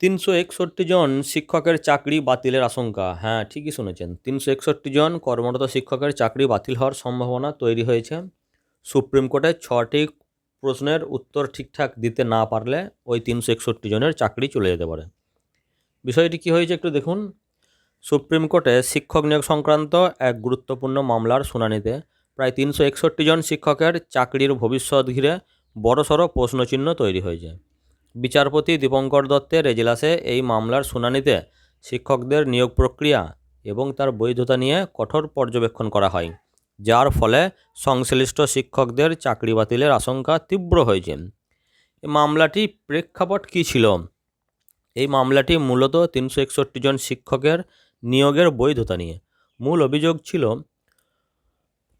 তিনশো একষট্টি জন শিক্ষকের চাকরি বাতিলের আশঙ্কা। হ্যাঁ ঠিকই শুনেছেন। তিনশো একষট্টি জন কর্মরত শিক্ষকের চাকরি বাতিল হওয়ার সম্ভাবনা তৈরি হয়েছে। সুপ্রিম কোর্টে ছটি প্রশ্নের উত্তর ঠিকঠাক দিতে না পারলে ওই তিনশো একষট্টি জনের চাকরি চলে যেতে পারে। বিষয়টি কী হয়েছে একটু দেখুন। সুপ্রিম কোর্টে শিক্ষক নিয়োগ সংক্রান্ত এক গুরুত্বপূর্ণ মামলার শুনানিতে প্রায় তিনশো একষট্টি জন শিক্ষকের চাকরির ভবিষ্যৎ ঘিরে বড়সড় প্রশ্নচিহ্ন তৈরি হয়েছে। বিচারপতি দীপঙ্কর দত্তের এজলাসে এই মামলার শুনানিতে শিক্ষকদের নিয়োগ প্রক্রিয়া এবং তার বৈধতা নিয়ে কঠোর পর্যবেক্ষণ করা হয়, যার ফলে সংশ্লিষ্ট শিক্ষকদের চাকরি বাতিলের আশঙ্কা তীব্র হয়েছে। এই মামলাটি প্রেক্ষাপট কী ছিল? এই মামলাটি মূলত তিনশো একষট্টি জন শিক্ষকের নিয়োগের বৈধতা নিয়ে। মূল অভিযোগ ছিল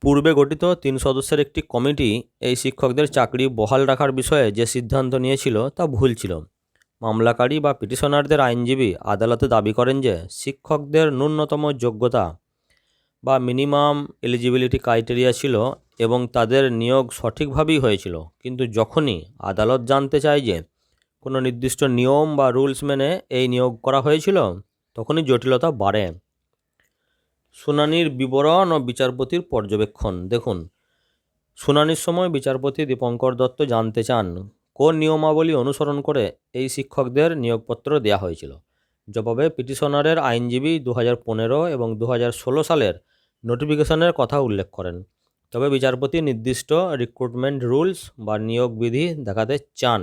পূর্বে গঠিত তিন সদস্যের একটি কমিটি এই শিক্ষকদের চাকরি বহাল রাখার বিষয়ে যে সিদ্ধান্ত নিয়েছিল তা ভুল ছিল। মামলাকারী বা পিটিশনারদের আইনজীবী আদালতে দাবি করেন যে শিক্ষকদের ন্যূনতম যোগ্যতা বা মিনিমাম এলিজিবিলিটি ক্রাইটেরিয়া ছিল এবং তাদের নিয়োগ সঠিকভাবেই হয়েছিল। কিন্তু যখনই আদালত জানতে চায় যে কোনো নির্দিষ্ট নিয়ম বা রুলস মেনে এই নিয়োগ করা হয়েছিল, তখনই জটিলতা বাড়ে। শুনানির বিবরণ ও বিচারপতির পর্যবেক্ষণ। দেখুন, শুনানির সময় বিচারপতি দীপঙ্কর দত্ত জানতে চান, কোন নিয়মাবলী অনুসরণ করে এই শিক্ষকদের নিয়োগপত্র দেওয়া হয়েছিল। জবাবে পিটিশনারের আইনজীবী দু পনেরো এবং দু ষোলো সালের নোটিফিকেশনের কথা উল্লেখ করেন। তবে বিচারপতি নির্দিষ্ট রিক্রুটমেন্ট রুলস বা নিয়োগ বিধি দেখাতে চান।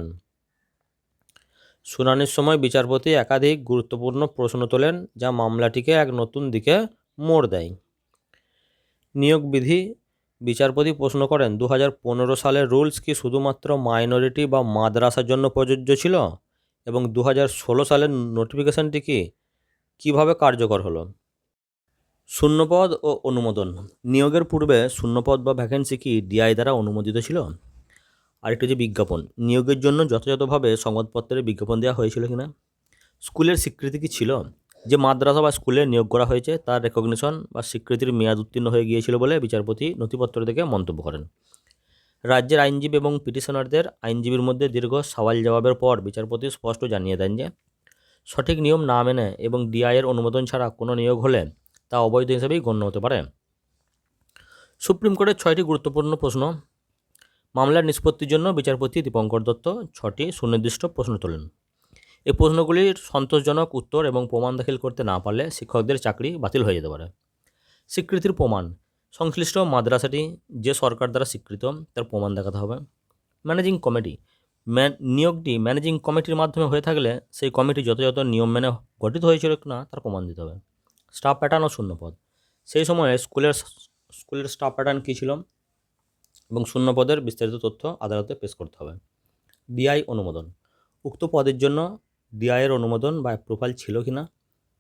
শুনানির সময় বিচারপতি একাধিক গুরুত্বপূর্ণ প্রশ্ন তোলেন, যা মামলাটিকে এক নতুন দিকে মোড় দেয়। নিয়োগ বিধি বিচারপতি প্রশ্ন করেন দু সালের রুলস কি শুধুমাত্র মাইনরিটি বা মাদ্রাসার জন্য প্রযোজ্য ছিল? এবং দু ষোলো সালের নোটিফিকেশনটি কি কীভাবে কার্যকর হলো? শূন্যপদ ও অনুমোদন। নিয়োগের পূর্বে শূন্যপদ বা ভ্যাকেন্সি কি ডিআই দ্বারা অনুমোদিত ছিল? আরেকটি হচ্ছে বিজ্ঞাপন। নিয়োগের জন্য যথাযথভাবে সংবাদপত্রে বিজ্ঞাপন দেওয়া হয়েছিল কিনা? স্কুলের স্বীকৃতি কি ছিল? যে মাদ্রাসা বা স্কুলে নিয়োগ করা হয়েছে, তার রেকগনিশন বা স্বীকৃতির মেয়াদ উত্তীর্ণ হয়ে গিয়েছিল বলে বিচারপতি নথিপত্র থেকে মন্তব্য করেন। রাজ্যের আইনজীবী এবং পিটিশনারদের আইনজীবীর মধ্যে দীর্ঘ সওয়াল জবাবের পর বিচারপতি স্পষ্ট জানিয়ে দেন যে, সঠিক নিয়ম না মেনে এবং ডিআইয়ের অনুমোদন ছাড়া কোনো নিয়োগ হলে তা অবৈধ হিসেবেই গণ্য হতে পারে। সুপ্রিম কোর্টের ছয়টি গুরুত্বপূর্ণ প্রশ্ন। মামলার নিষ্পত্তির জন্য বিচারপতি দীপঙ্কর দত্ত ছটি সুনির্দিষ্ট প্রশ্ন তোলেন। এই প্রশ্নগুলির সন্তোষজনক উত্তর এবং প্রমাণ দাখিল করতে না পারলে শিক্ষকদের চাকরি বাতিল হয়ে যেতে পারে। স্বীকৃতির প্রমাণ। সংশ্লিষ্ট মাদ্রাসাটি যে সরকার দ্বারা স্বীকৃত, তার প্রমাণ দেখাতে হবে। Managing committee. নিয়োগটি ম্যানেজিং কমিটির মাধ্যমে হয়ে থাকলে সেই কমিটি যথাযথ নিয়ম মেনে গঠিত হয়েছিল না তার প্রমাণ দিতে হবে। স্টাফ প্যাটার্ন ও শূন্যপদ। সেই সময়ে স্কুলের স্কুলের স্টাফ প্যাটার্ন কী ছিল এবং শূন্যপদের বিস্তারিত তথ্য আদালতে পেশ করতে হবে। ডিআই অনুমোদন। উক্ত পদের জন্য ডিআইয়ের অনুমোদন বা অ্যাপ্রুভাল ছিল কি না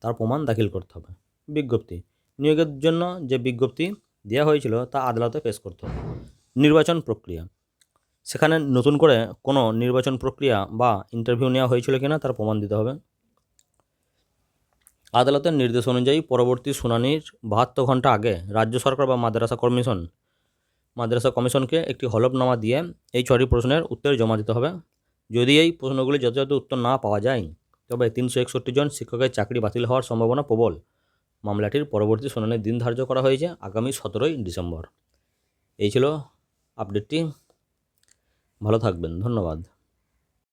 তার প্রমাণ দাখিল করতে হবে। বিজ্ঞপ্তি। নিয়োগের জন্য যে বিজ্ঞপ্তি দেওয়া হয়েছিল তা আদালতে পেশ করতে হবে। নির্বাচন প্রক্রিয়া। সেখানে নতুন করে কোনো নির্বাচন প্রক্রিয়া বা ইন্টারভিউ নেওয়া হয়েছিল কিনা তার প্রমাণ দিতে হবে। আদালতের নির্দেশ অনুযায়ী পরবর্তী শুনানির বাহাত্তর ঘণ্টা আগে রাজ্য সরকার বা মাদ্রাসা কমিশন, মাদ্রাসা কমিশনকে একটি হলফনামা দিয়ে এই ছটি প্রশ্নের উত্তর জমা দিতে হবে। যদি এই প্রশ্নগুলি যথাযথ উত্তর না পাওয়া যায়, তবে তিনশো একষট্টি জন শিক্ষকের চাকরি বাতিল হওয়ার সম্ভাবনা প্রবল। মামলাটির পরবর্তী শুনানির দিন ধার্য করা হয়েছে আগামী সতেরোই ডিসেম্বর। এই ছিল আপডেটটি। ভালো থাকবেন। ধন্যবাদ।